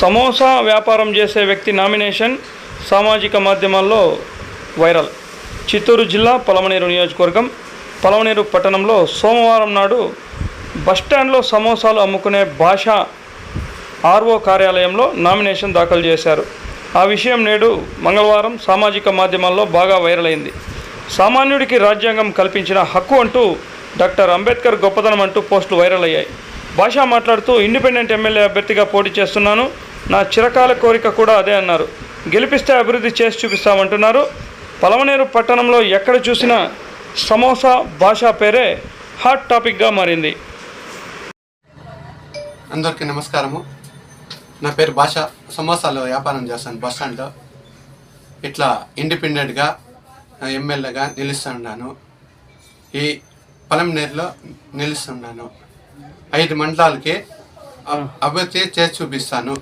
సమోసా వ్యాపారం చేసే వ్యక్తి నామినేషన్ సామాజిక మాధ్యమాల్లో వైరల్. చిత్తూరు జిల్లా పలమనేరు నియోజకవర్గం పలమనేరు పట్టణంలో సోమవారం నాడు బస్టాండ్లో సమోసాలు అమ్ముకునే భాష ఆర్ఓ కార్యాలయంలో నామినేషన్ దాఖలు చేశారు. ఆ విషయం నేడు మంగళవారం సామాజిక మాధ్యమాల్లో బాగా వైరల్ అయింది. సామాన్యుడికి రాజ్యాంగం కల్పించిన హక్కు అంటూ డాక్టర్ అంబేద్కర్ గొప్పతనం అంటూ పోస్టులు వైరల్ అయ్యాయి. భాష మాట్లాడుతూ ఇండిపెండెంట్ ఎమ్మెల్యే అభ్యర్థిగా పోటీ చేస్తున్నాను. నా చిరకాల కోరిక కూడా అదే అన్నారు. గెలిపిస్తే అభివృద్ధి చేసి చూపిస్తామంటున్నారు. పలమనేరు పట్టణంలో ఎక్కడ చూసినా సమోసా భాష పేరే హాట్ టాపిక్గా మారింది. అందరికీ నమస్కారము. నా పేరు భాష సమోసాలో వ్యాపారం చేస్తాను బస్ స్టాండ్లో. ఇట్లా ఇండిపెండెంట్గా ఎమ్మెల్యేగా నిలుస్తున్నాను. ఈ పొలంనేరులో నిలుస్తున్నాను. ఐదు మండలాలకి అభివృద్ధి చేసి చూపిస్తాను.